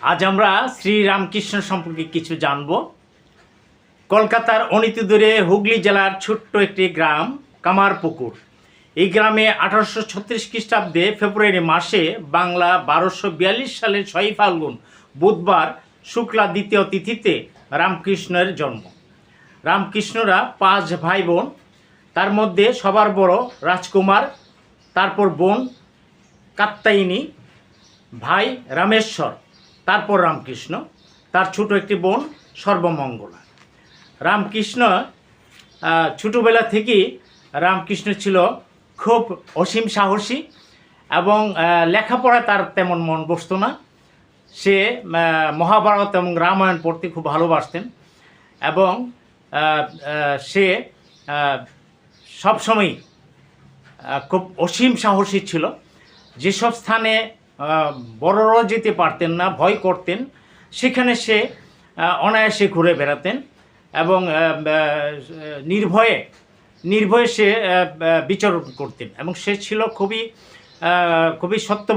আজ আমরা শ্রী রামকৃষ্ণ সম্পর্কে কিছু জানব। কলকাতার অনীতি দূরে হুগলি জেলার ছোট্ট একটি গ্রাম, কামারপুকুর। এই গ্রামে আঠারোশো ছত্রিশ খ্রিস্টাব্দে ফেব্রুয়ারি মাসে বাংলা বারোশো বিয়াল্লিশ সালের ছয়ই ফাল্গুন, বুধবার শুক্লা দ্বিতীয় তিথিতে রামকৃষ্ণের জন্ম। রামকৃষ্ণরা পাঁচ ভাই বোন তার মধ্যে সবার বড় রাজকুমার, তারপর বোন কাত্তায়নী ভাই রামেশ্বর। তারপর রামকৃষ্ণ তার ছোট একটি বোন সর্বমঙ্গলা। রামকৃষ্ণ ছোটোবেলা থেকেই রামকৃষ্ণ ছিল খুব অসীম সাহসী এবং আহ, লেখাপড়ায় তার তেমন মন বসতো না। সে মহাভারত এবং রামায়ণ পড়তে খুব ভালোবাসতেন এবং সে আহ, সবসময়ই খুব অসীম সাহসী ছিল। যেসব স্থানে বড়রাও যেতে পারতেন না, ভয় করতেন। সেখানে সে অনায়াসে ঘুরে বেড়াতেন এবং নির্ভয়ে নির্ভয়ে সে বিচরণ করতেন এবং সে ছিল খুবই খুবই সত্যবাদী।